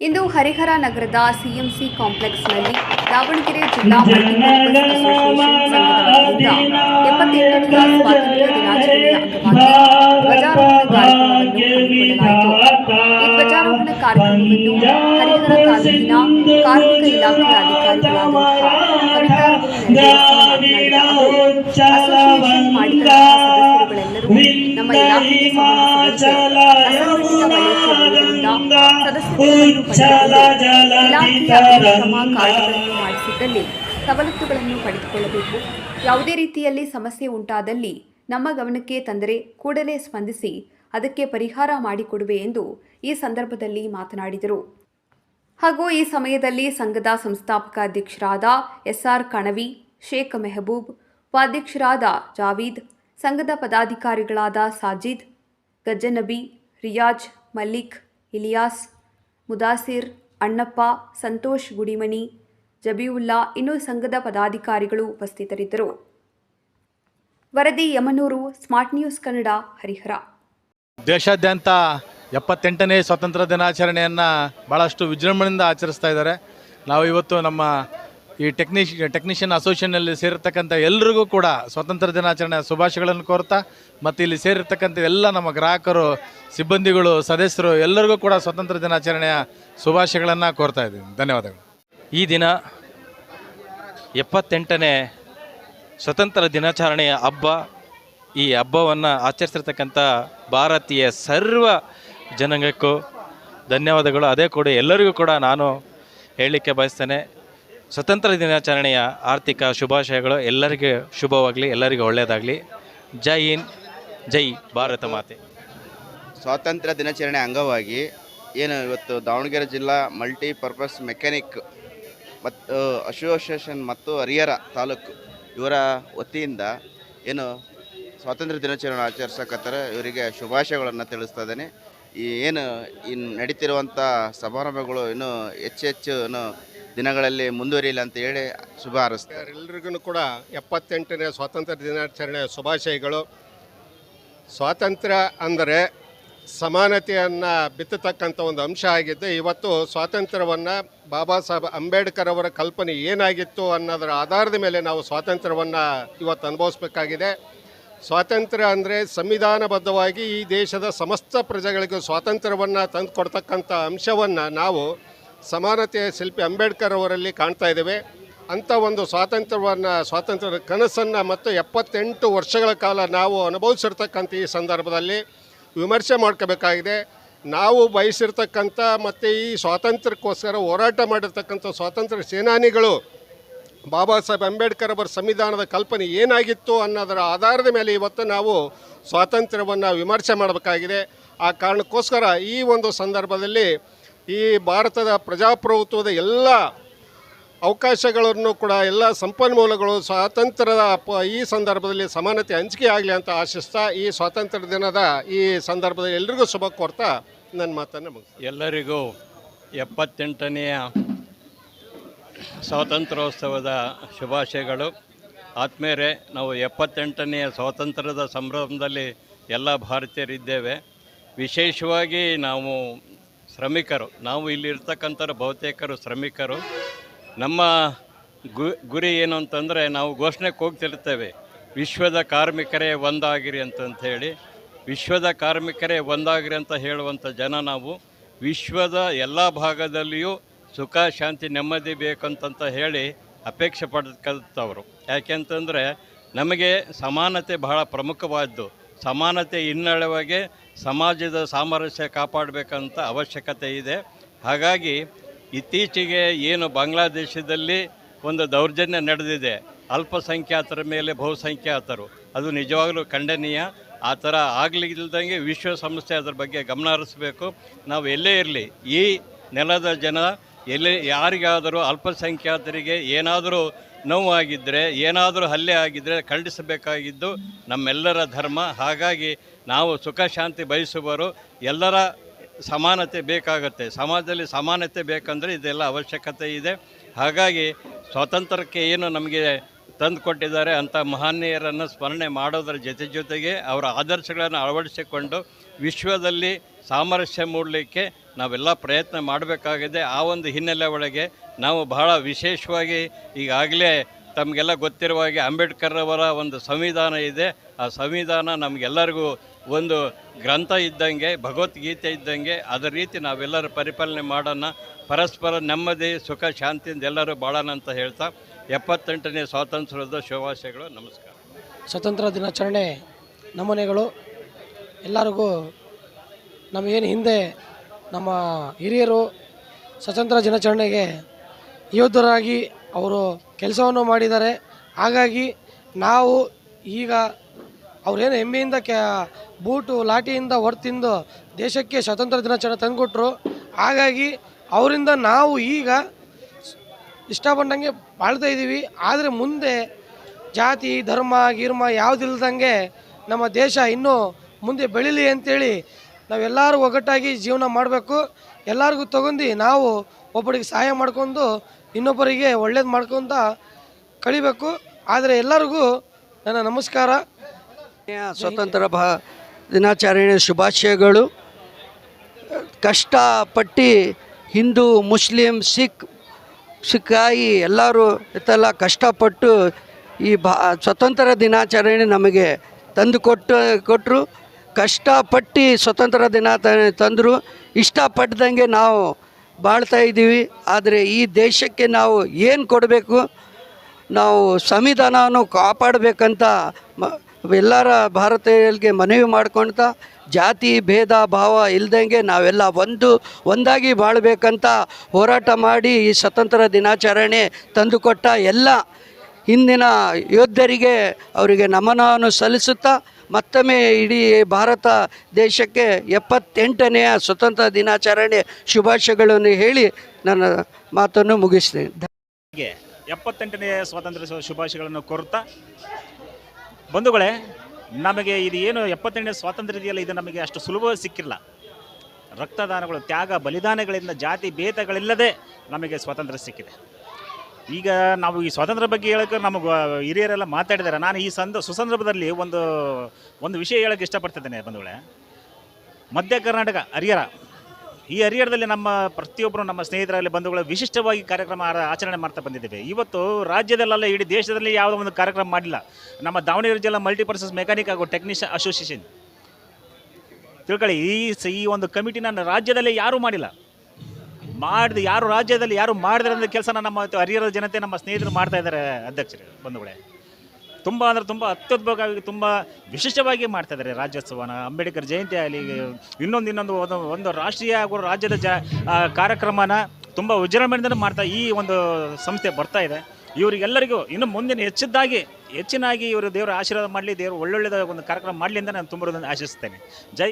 ಇಂದು ಹರಿಹರ ನಗರದ ಸಿಎಂಸಿ ಕಾಂಪ್ಲೆಕ್ಸ್ನಲ್ಲಿ ದಾವಣಗೆರೆ ಜಿಲ್ಲಾ ಎಪ್ಪತ್ತೆಂಟನೆಯ ಸ್ವಾತಂತ್ರ್ಯ ದಿನಾಚರಣೆಯ ಅಂಗವಾಗಿ ಧ್ವಜಾರೋಹಣ ಕಾರ್ಯಕ್ರಮವನ್ನು ಹರಿಹರ ತಾಲೂಕಿನ ಕಾರ್ಮಿಕ ಇಲಾಖೆಯ ಅಧಿಕಾರಿಗಳಾದ ಕವಿತಾ ನಮ್ಮ ಮಾಡಿಸಿದ್ದಲ್ಲಿ ಸವಲತ್ತುಗಳನ್ನು ಪಡೆದುಕೊಳ್ಳಬೇಕು. ಯಾವುದೇ ರೀತಿಯಲ್ಲಿ ಸಮಸ್ಯೆ ಉಂಟಾದಲ್ಲಿ ನಮ್ಮ ಗಮನಕ್ಕೆ ತಂದರೆ ಕೂಡಲೇ ಸ್ಪಂದಿಸಿ, ಅದಕ್ಕೆ ಪರಿಹಾರ ಮಾಡಿಕೊಡುವೆ ಎಂದು ಈ ಸಂದರ್ಭದಲ್ಲಿ ಮಾತನಾಡಿದರು. ಹಾಗೂ ಈ ಸಮಯದಲ್ಲಿ ಸಂಘದ ಸಂಸ್ಥಾಪಕ ಅಧ್ಯಕ್ಷರಾದ ಎಸ್ಆರ್ ಕಣವಿ, ಶೇಖ್ ಮೆಹಬೂಬ್ ಉಪಾಧ್ಯಕ್ಷರಾದ ಜಾವೀದ್ ಸಂಘದ ಪದಾಧಿಕಾರಿಗಳಾದ ಸಾಜಿದ್ ಗಜ್ಜನಬಿ ರಿಯಾಜ್, ಮಲ್ಲಿಕ್, ಇಲಿಯಾಸ್, ಮುದಾಸಿರ್, ಅಣ್ಣಪ್ಪ, ಸಂತೋಷ್ ಗುಡಿಮಣಿ, ಜಬೀವುಲ್ಲಾ ಇನ್ನೂ ಸಂಘದ ಪದಾಧಿಕಾರಿಗಳು ಉಪಸ್ಥಿತರಿದ್ದರು. ವರದಿ ಯಮನೂರು, ಸ್ಮಾರ್ಟ್ ನ್ಯೂಸ್ ಕನ್ನಡ, ಹರಿಹರ. ದೇಶಾದ್ಯಂತ ಎಪ್ಪತ್ತೆಂಟನೇ ಸ್ವಾತಂತ್ರ್ಯ ದಿನಾಚರಣೆಯನ್ನು ಭಾಳಷ್ಟು ವಿಜೃಂಭಣೆಯಿಂದ ಆಚರಿಸ್ತಾ ಇದ್ದಾರೆ. ನಾವು ಇವತ್ತು ನಮ್ಮ ಈ ಟೆಕ್ನಿಷ್ ಟೆಕ್ನಿಷಿಯನ್ ಅಸೋಸಿಯೇಷನಲ್ಲಿ ಸೇರಿರ್ತಕ್ಕಂಥ ಎಲ್ರಿಗೂ ಕೂಡ ಸ್ವಾತಂತ್ರ್ಯ ದಿನಾಚರಣೆಯ ಶುಭಾಶಯಗಳನ್ನು ಕೋರ್ತಾ, ಮತ್ತು ಇಲ್ಲಿ ಸೇರಿರ್ತಕ್ಕಂಥ ಎಲ್ಲ ನಮ್ಮ ಗ್ರಾಹಕರು, ಸಿಬ್ಬಂದಿಗಳು, ಸದಸ್ಯರು ಎಲ್ಲರಿಗೂ ಕೂಡ ಸ್ವಾತಂತ್ರ್ಯ ದಿನಾಚರಣೆಯ ಶುಭಾಶಯಗಳನ್ನು ಕೋರ್ತಾ ಇದ್ದೀನಿ. ಧನ್ಯವಾದಗಳು. ಈ ದಿನ ಎಪ್ಪತ್ತೆಂಟನೇ ಸ್ವತಂತ್ರ ದಿನಾಚರಣೆಯ ಹಬ್ಬ. ಈ ಹಬ್ಬವನ್ನು ಆಚರಿಸಿರ್ತಕ್ಕಂಥ ಭಾರತೀಯ ಸರ್ವ ಜನಾಂಗಕ್ಕೂ ಧನ್ಯವಾದಗಳು. ಅದೇ ಕೂಡ ಎಲ್ಲರಿಗೂ ಕೂಡ ನಾನು ಹೇಳಲಿಕ್ಕೆ ಬಯಸ್ತೇನೆ. ಸ್ವತಂತ್ರ ದಿನಾಚರಣೆಯ ಆರ್ಥಿಕ ಶುಭಾಶಯಗಳು ಎಲ್ಲರಿಗೆ ಶುಭವಾಗಲಿ, ಎಲ್ಲರಿಗೂ ಒಳ್ಳೆಯದಾಗಲಿ. ಜೈ ಇನ್ ಜೈ ಭಾರತ ಮಾತೆ. ಸ್ವಾತಂತ್ರ್ಯ ದಿನಾಚರಣೆ ಅಂಗವಾಗಿ ಏನು ಇವತ್ತು ದಾವಣಗೆರೆ ಜಿಲ್ಲಾ ಮಲ್ಟಿಪರ್ಪಸ್ ಮೆಕ್ಯಾನಿಕ್ ಮತ್ತು ಅಸೋಸಿಯೇಷನ್ ಮತ್ತು ಹರಿಹರ ತಾಲೂಕು ಇವರ ವತಿಯಿಂದ ಏನು ಸ್ವಾತಂತ್ರ್ಯ ದಿನಾಚರಣೆ ಆಚರಿಸಕತ್ತಾರೆ ಇವರಿಗೆ ಶುಭಾಶಯಗಳನ್ನು ತಿಳಿಸ್ತಾ ಇದ್ದೇನೆ. ಈ ಏನು ಇನ್ನು ನಡೀತಿರುವಂಥ ಸಮಾರಂಭಗಳು ಇನ್ನೂ ಹೆಚ್ಚು ಹೆಚ್ಚು ದಿನಗಳಲ್ಲಿ ಮುಂದುವರಿಯಲಿ ಅಂತ ಹೇಳಿ ಶುಭ ಹಾರೈಸ್ತಾರೆ ಎಲ್ಲರಿಗೂ ಕೂಡ ಎಪ್ಪತ್ತೆಂಟನೇ ಸ್ವಾತಂತ್ರ್ಯ ದಿನಾಚರಣೆಯ ಶುಭಾಶಯಗಳು. ಸ್ವಾತಂತ್ರ್ಯ ಅಂದರೆ ಸಮಾನತೆಯನ್ನು ಬಿತ್ತತಕ್ಕಂಥ ಒಂದು ಅಂಶ ಆಗಿದ್ದು, ಇವತ್ತು ಸ್ವಾತಂತ್ರ್ಯವನ್ನು ಬಾಬಾ ಸಾಹೇಬ್ ಅಂಬೇಡ್ಕರ್ ಅವರ ಕಲ್ಪನೆ ಏನಾಗಿತ್ತು ಅನ್ನೋದರ ಆಧಾರದ ಮೇಲೆ ನಾವು ಸ್ವಾತಂತ್ರ್ಯವನ್ನು ಇವತ್ತು ಅನುಭವಿಸ್ಬೇಕಾಗಿದೆ. ಸ್ವಾತಂತ್ರ್ಯ ಅಂದರೆ ಸಂವಿಧಾನಬದ್ಧವಾಗಿ ಈ ದೇಶದ ಸಮಸ್ತ ಪ್ರಜೆಗಳಿಗೂ ಸ್ವಾತಂತ್ರ್ಯವನ್ನು ತಂದುಕೊಡ್ತಕ್ಕಂಥ ಅಂಶವನ್ನು ನಾವು ಸಮಾನತೆಯ ಶಿಲ್ಪಿ ಅಂಬೇಡ್ಕರ್ ಅವರಲ್ಲಿ ಕಾಣ್ತಾ ಇದ್ದೇವೆ. ಅಂಥ ಒಂದು ಸ್ವಾತಂತ್ರ್ಯವನ್ನು, ಸ್ವಾತಂತ್ರ್ಯದ ಕನಸನ್ನು ಮತ್ತು ಎಪ್ಪತ್ತೆಂಟು ವರ್ಷಗಳ ಕಾಲ ನಾವು ಅನುಭವಿಸಿರ್ತಕ್ಕಂಥ ಈ ಸಂದರ್ಭದಲ್ಲಿ ವಿಮರ್ಶೆ ಮಾಡ್ಕೋಬೇಕಾಗಿದೆ. ನಾವು ಬಯಸಿರ್ತಕ್ಕಂಥ ಮತ್ತು ಈ ಸ್ವಾತಂತ್ರ್ಯಕ್ಕೋಸ್ಕರ ಹೋರಾಟ ಮಾಡಿರ್ತಕ್ಕಂಥ ಸ್ವಾತಂತ್ರ್ಯ ಸೇನಾನಿಗಳು ಬಾಬಾ ಸಾಹೇಬ್ ಅಂಬೇಡ್ಕರ್ ಅವರ ಸಂವಿಧಾನದ ಕಲ್ಪನೆ ಏನಾಗಿತ್ತು ಅನ್ನೋದರ ಆಧಾರದ ಮೇಲೆ ಇವತ್ತು ನಾವು ಸ್ವಾತಂತ್ರ್ಯವನ್ನು ವಿಮರ್ಶೆ ಮಾಡಬೇಕಾಗಿದೆ. ಆ ಕಾರಣಕ್ಕೋಸ್ಕರ ಈ ಒಂದು ಸಂದರ್ಭದಲ್ಲಿ ಈ ಭಾರತದ ಪ್ರಜಾಪ್ರಭುತ್ವದ ಎಲ್ಲ ಅವಕಾಶಗಳನ್ನು ಕೂಡ, ಎಲ್ಲ ಸಂಪನ್ಮೂಲಗಳು ಸ್ವಾತಂತ್ರ್ಯದ ಈ ಸಂದರ್ಭದಲ್ಲಿ ಸಮಾನತೆ ಹಂಚಿಕೆ ಆಗಲಿ ಅಂತ ಆಶಿಸ್ತಾ, ಈ ಸ್ವಾತಂತ್ರ್ಯ ದಿನದ ಈ ಸಂದರ್ಭದಲ್ಲಿ ಎಲ್ರಿಗೂ ಶುಭ ಕೋರ್ತಾ ನನ್ನ ಮಾತನ್ನು ಮುಗಿಸ್ತೀನಿ. ಎಲ್ಲರಿಗೂ ಎಪ್ಪತ್ತೆಂಟನೆಯ ಸ್ವಾತಂತ್ರ್ಯೋತ್ಸವದ ಶುಭಾಶಯಗಳು. ಆತ್ಮೇರೆ ನಾವು ಎಪ್ಪತ್ತೆಂಟನೆಯ ಸ್ವಾತಂತ್ರ್ಯದ ಸಂಭ್ರಮದಲ್ಲಿ ಎಲ್ಲ ಭಾರತೀಯರಿದ್ದೇವೆ. ವಿಶೇಷವಾಗಿ ನಾವು ಶ್ರಮಿಕರು. ನಾವು ಇಲ್ಲಿರ್ತಕ್ಕಂಥವ್ರು ಬಹುತೇಕರು ಶ್ರಮಿಕರು. ನಮ್ಮ ಗು, ಗುರಿ ಏನು ಅಂತಂದರೆ ನಾವು ಘೋಷಣೆಗೆ ಹೋಗ್ತಿರ್ತೇವೆ. ವಿಶ್ವದ ಕಾರ್ಮಿಕರೇ ಒಂದಾಗಿರಿ ಅಂತಂತ ಹೇಳಿ. ವಿಶ್ವದ ಕಾರ್ಮಿಕರೇ ಒಂದಾಗಿರಿ ಅಂತ ಹೇಳುವಂಥ ಜನ ನಾವು. ವಿಶ್ವದ ಎಲ್ಲ ಭಾಗದಲ್ಲಿಯೂ ಸುಖ, ಶಾಂತಿ, ನೆಮ್ಮದಿ ಬೇಕಂತಂತ ಹೇಳಿ ಅಪೇಕ್ಷೆ ಯಾಕೆ ಯಾಕೆಂತಂದರೆ ನಮಗೆ ಸಮಾನತೆ ಬಹಳ ಪ್ರಮುಖವಾದ್ದು. ಸಮಾನತೆ ಹಿನ್ನೆಲೆವಾಗಿ ಸಮಾಜದ ಸಾಮರಸ್ಯ ಕಾಪಾಡಬೇಕಂತ ಅವಶ್ಯಕತೆ ಇದೆ. ಹಾಗಾಗಿ ಇತ್ತೀಚೆಗೆ ಏನು ಬಾಂಗ್ಲಾದೇಶದಲ್ಲಿ ಒಂದು ದೌರ್ಜನ್ಯ ನಡೆದಿದೆ. ಅಲ್ಪಸಂಖ್ಯಾತರ ಮೇಲೆ ಬಹುಸಂಖ್ಯಾತರು. ಅದು ನಿಜವಾಗಲೂ ಖಂಡನೀಯ. ಆ ಥರ ಆಗಲಿಲ್ಲದಂಗೆ ವಿಶ್ವಸಂಸ್ಥೆ ಅದರ ಬಗ್ಗೆ ಗಮನ ಹರಿಸಬೇಕು. ನಾವು ಎಲ್ಲೇ ಇರಲಿ, ಈ ನೆಲದ ಜನ ಎಲ್ಲೇ ಯಾರಿಗಾದರೂ ಅಲ್ಪಸಂಖ್ಯಾತರಿಗೆ ಏನಾದರೂ ನೋವಾಗಿದ್ದರೆ ಏನಾದರೂ ಹಲ್ಲೆ ಆಗಿದ್ದರೆ ಖಂಡಿಸಬೇಕಾಗಿದ್ದು ನಮ್ಮೆಲ್ಲರ ಧರ್ಮ. ಹಾಗಾಗಿ ನಾವು ಸುಖ ಶಾಂತಿ ಬಯಸುವರು ಎಲ್ಲರ ಸಮಾನತೆ ಬೇಕಾಗುತ್ತೆ. ಸಮಾಜದಲ್ಲಿ ಸಮಾನತೆ ಬೇಕಂದರೆ ಇದೆಲ್ಲ ಅವಶ್ಯಕತೆ ಇದೆ. ಹಾಗಾಗಿ ಸ್ವಾತಂತ್ರ್ಯಕ್ಕೆ ಏನು ನಮಗೆ ತಂದು ಕೊಟ್ಟಿದ್ದಾರೆ ಅಂಥ ಮಹನೀಯರನ್ನು ಸ್ಮರಣೆ ಮಾಡೋದರ ಜೊತೆ ಜೊತೆಗೆ ಅವರ ಆದರ್ಶಗಳನ್ನು ಅಳವಡಿಸಿಕೊಂಡು ವಿಶ್ವದಲ್ಲಿ ಸಾಮರಸ್ಯ ಮೂಡಲಿಕ್ಕೆ ನಾವೆಲ್ಲ ಪ್ರಯತ್ನ ಮಾಡಬೇಕಾಗಿದೆ. ಆ ಒಂದು ಹಿನ್ನೆಲೆ ಒಳಗೆ ನಾವು ಬಹಳ ವಿಶೇಷವಾಗಿ ಈಗಾಗಲೇ ತಮಗೆಲ್ಲ ಗೊತ್ತಿರುವ ಹಾಗೆ ಅಂಬೇಡ್ಕರ್ ಅವರ ಒಂದು ಸಂವಿಧಾನ ಇದೆ. ಆ ಸಂವಿಧಾನ ನಮಗೆಲ್ಲರಿಗೂ ಒಂದು ಗ್ರಂಥ ಇದ್ದಂಗೆ, ಭಗವದ್ಗೀತೆ ಇದ್ದಂಗೆ, ಅದೇ ರೀತಿ ನಾವೆಲ್ಲರೂ ಪರಿಪಾಲನೆ ಮಾಡೋಣ. ಪರಸ್ಪರ ನೆಮ್ಮದಿ, ಸುಖ, ಶಾಂತಿಯಿಂದ ಎಲ್ಲರೂ ಬಾಳೋಣ ಅಂತ ಹೇಳ್ತಾ ಎಪ್ಪತ್ತೆಂಟನೇ ಸ್ವಾತಂತ್ರ್ಯದ ಶುಭಾಶಯಗಳು, ನಮಸ್ಕಾರ. ಸ್ವತಂತ್ರ ದಿನಾಚರಣೆ ನಮೂನೆಗಳು. ಎಲ್ಲರಿಗೂ ನಮಗೇನು ಹಿಂದೆ ನಮ್ಮ ಹಿರಿಯರು ಸ್ವತಂತ್ರ ದಿನಾಚರಣೆಗೆ ಯೋಧರಾಗಿ ಅವರು ಕೆಲಸವನ್ನು ಮಾಡಿದ್ದಾರೆ. ಹಾಗಾಗಿ ನಾವು ಈಗ ಅವರೇನು ಹೆಮ್ಮೆಯಿಂದ ಕೆ ಬೂಟು ಲಾಠಿಯಿಂದ ಹೊರತಿಂದು ದೇಶಕ್ಕೆ ಸ್ವತಂತ್ರ ದಿನಾಚರಣೆ ತಂದುಕೊಟ್ರು. ಹಾಗಾಗಿ ಅವರಿಂದ ನಾವು ಈಗ ಇಷ್ಟಪಟ್ಟಂಗೆ ಬಾಳ್ತಾ ಇದ್ದೀವಿ. ಆದರೆ ಮುಂದೆ ಜಾತಿ, ಧರ್ಮ, ಗಿರ್ಮ ಯಾವುದಿಲ್ದಂಗೆ ನಮ್ಮ ದೇಶ ಇನ್ನೂ ಮುಂದೆ ಬೆಳೀಲಿ ಅಂತೇಳಿ ನಾವೆಲ್ಲರೂ ಒಗ್ಗಟ್ಟಾಗಿ ಜೀವನ ಮಾಡಬೇಕು. ಎಲ್ಲರಿಗೂ ತಗೊಂಡು ನಾವು ಒಬ್ಬರಿಗೆ ಸಹಾಯ ಮಾಡ್ಕೊಂಡು ಇನ್ನೊಬ್ಬರಿಗೆ ಒಳ್ಳೇದು ಮಾಡ್ಕೊಂತ ಕಳಿಬೇಕು. ಆದರೆ ಎಲ್ಲರಿಗೂ ನನ್ನ ನಮಸ್ಕಾರ. ಸ್ವತಂತ್ರ ಭಾ ದಿನಾಚರಣೆ ಶುಭಾಶಯಗಳು. ಕಷ್ಟಪಟ್ಟು ಹಿಂದೂ, ಮುಸ್ಲಿಂ, ಸಿಖ್ ಸಿಖಾಯಿ ಎಲ್ಲರೂ ಇತ್ತೆಲ್ಲ ಕಷ್ಟಪಟ್ಟು ಈ ಭಾ, ಸ್ವತಂತ್ರ ದಿನಾಚರಣೆ ನಮಗೆ ತಂದು ಕೊಟ್ಟು ಕೊಟ್ಟರು ಕಷ್ಟಪಟ್ಟು ಸ್ವತಂತ್ರ ದಿನಾಚರಣೆ ತಂದರು. ಇಷ್ಟಪಟ್ಟದಂಗೆ ನಾವು ಬಾಳ್ತಾ ಇದ್ದೀವಿ. ಆದರೆ ಈ ದೇಶಕ್ಕೆ ನಾವು ಏನು ಕೊಡಬೇಕು? ನಾವು ಸಂವಿಧಾನವನ್ನು ಕಾಪಾಡಬೇಕಂತ ಮ ಎಲ್ಲರ ಭಾರತೀಯರಿಗೆ ಮನವಿ ಮಾಡ್ಕೊಳ್ತಾ ಜಾತಿ ಭೇದ ಭಾವ ಇಲ್ದಂಗೆ ನಾವೆಲ್ಲ ಒಂದು ಒಂದಾಗಿ ಬಾಳಬೇಕಂತ ಹೋರಾಟ ಮಾಡಿ ಈ ಸ್ವತಂತ್ರ ದಿನಾಚರಣೆ ತಂದುಕೊಟ್ಟ ಎಲ್ಲ ಹಿಂದಿನ ಯೋಧರಿಗೆ ಅವರಿಗೆ ನಮನವನ್ನು ಸಲ್ಲಿಸುತ್ತಾ ಮತ್ತೊಮ್ಮೆ ಇಡೀ ಭಾರತ ದೇಶಕ್ಕೆ ಎಪ್ಪತ್ತೆಂಟನೆಯ ಸ್ವತಂತ್ರ ದಿನಾಚರಣೆ ಶುಭಾಶಯಗಳನ್ನು ಹೇಳಿ ನನ್ನ ಮಾತನ್ನು ಮುಗಿಸ್ತೇನೆ. ಎಪ್ಪತ್ತೆಂಟನೆಯ ಎಪ್ಪತ್ತೆಂಟನೇ ಸ್ವಾತಂತ್ರ್ಯ ಶುಭಾಶಯಗಳನ್ನು ಕೋರುತ್ತಾ ಬಂಧುಗಳೇ, ನಮಗೆ ಇದು ಏನು ಎಪ್ಪತ್ತೆಂಟನೇ ಸ್ವಾತಂತ್ರ್ಯ ಇದೆಯಲ್ಲ, ಇದು ನಮಗೆ ಅಷ್ಟು ಸುಲಭವಾಗಿ ಸಿಕ್ಕಿಲ್ಲ. ರಕ್ತದಾನಗಳು, ತ್ಯಾಗ, ಬಲಿದಾನಗಳಿಂದ ಜಾತಿ ಭೇದಗಳಿಲ್ಲದೆ ನಮಗೆ ಸ್ವಾತಂತ್ರ್ಯ ಸಿಕ್ಕಿದೆ. ಈಗ ನಾವು ಈ ಸ್ವಾತಂತ್ರ್ಯ ಬಗ್ಗೆ ಹೇಳೋಕೆ ನಮಗೆ ಹಿರಿಯರೆಲ್ಲ ಮಾತಾಡಿದ್ದಾರೆ. ನಾನು ಈ ಸಂದ, ಸುಸಂದರ್ಭದಲ್ಲಿ ಒಂದು ಒಂದು ವಿಷಯ ಹೇಳೋಕ್ಕೆ ಇಷ್ಟಪಡ್ತಿದ್ದೇನೆ ಬಂಧುಗಳೇ. ಮಧ್ಯ ಕರ್ನಾಟಕ, ಹರಿಹರ. ಈ ಹರಿಹರದಲ್ಲಿ ನಮ್ಮ ಪ್ರತಿಯೊಬ್ಬರು, ನಮ್ಮ ಸ್ನೇಹಿತರಲ್ಲಿ ಬಂಧುಗಳು ವಿಶಿಷ್ಟವಾಗಿ ಕಾರ್ಯಕ್ರಮ ಆಚರಣೆ ಮಾಡ್ತಾ ಬಂದಿದ್ದೇವೆ. ಇವತ್ತು ರಾಜ್ಯದಲ್ಲೆಲ್ಲ ಇಡೀ ದೇಶದಲ್ಲಿ ಯಾವುದೋ ಒಂದು ಕಾರ್ಯಕ್ರಮ ಮಾಡಿಲ್ಲ. ನಮ್ಮ ದಾವಣಗೆರೆ ಜಿಲ್ಲಾ ಮಲ್ಟಿಪರ್ಪಸ್ ಮೆಕ್ಯಾನಿಕ್ ಹಾಗೂ ಟೆಕ್ನಿಷಿಯನ್ ಅಸೋಸಿಯೇಷನ್ ತಿಳ್ಕೊಳ್ಳಿ, ಈ ಈ ಒಂದು ಕಮಿಟಿನ ರಾಜ್ಯದಲ್ಲಿ ಯಾರೂ ಮಾಡಿಲ್ಲ. ಮಾಡಿದ, ಯಾರು ರಾಜ್ಯದಲ್ಲಿ ಯಾರು ಮಾಡಿದ್ರೆ ಕೆಲಸನ ನಮ್ಮ ಹರಿಹರದ ಹರಿಹರ ಜನತೆ, ನಮ್ಮ ಸ್ನೇಹಿತರು ಮಾಡ್ತಾ ಇದ್ದಾರೆ, ಅಧ್ಯಕ್ಷರೇ, ಬಂಧುಗಳೇ. ತುಂಬ ಅಂದರೆ ತುಂಬ ಅತ್ಯದ್ಭುತವಾಗಿ ತುಂಬ ವಿಶಿಷ್ಟವಾಗಿ ಮಾಡ್ತಾ ಇದ್ದಾರೆ ರಾಜ್ಯೋತ್ಸವನ. ಅಂಬೇಡ್ಕರ್ ಜಯಂತಿ ಆಗಲಿ, ಇನ್ನೊಂದು ಇನ್ನೊಂದು ಒಂದು ರಾಷ್ಟ್ರೀಯ ಹಾಗೂ ರಾಜ್ಯದ ಜ ಕಾರ್ಯಕ್ರಮನ ತುಂಬ ವಿಜೃಂಭಣೆಯಿಂದ ಮಾಡ್ತಾ ಈ ಒಂದು ಸಂಸ್ಥೆ ಬರ್ತಾ ಇದೆ. ಇವರಿಗೆಲ್ಲರಿಗೂ ಇನ್ನು ಮುಂದಿನ ಹೆಚ್ಚಿದ್ದಾಗಿ, ಹೆಚ್ಚಿನಾಗಿ ಇವರು ದೇವರ ಆಶೀರ್ವಾದ ಮಾಡಲಿ, ದೇವರು ಒಳ್ಳೊಳ್ಳೆದ ಒಂದು ಕಾರ್ಯಕ್ರಮ ಮಾಡಲಿ ಅಂತ ನಾನು ತುಂಬ ಆಶಿಸ್ತೇನೆ. ಜೈ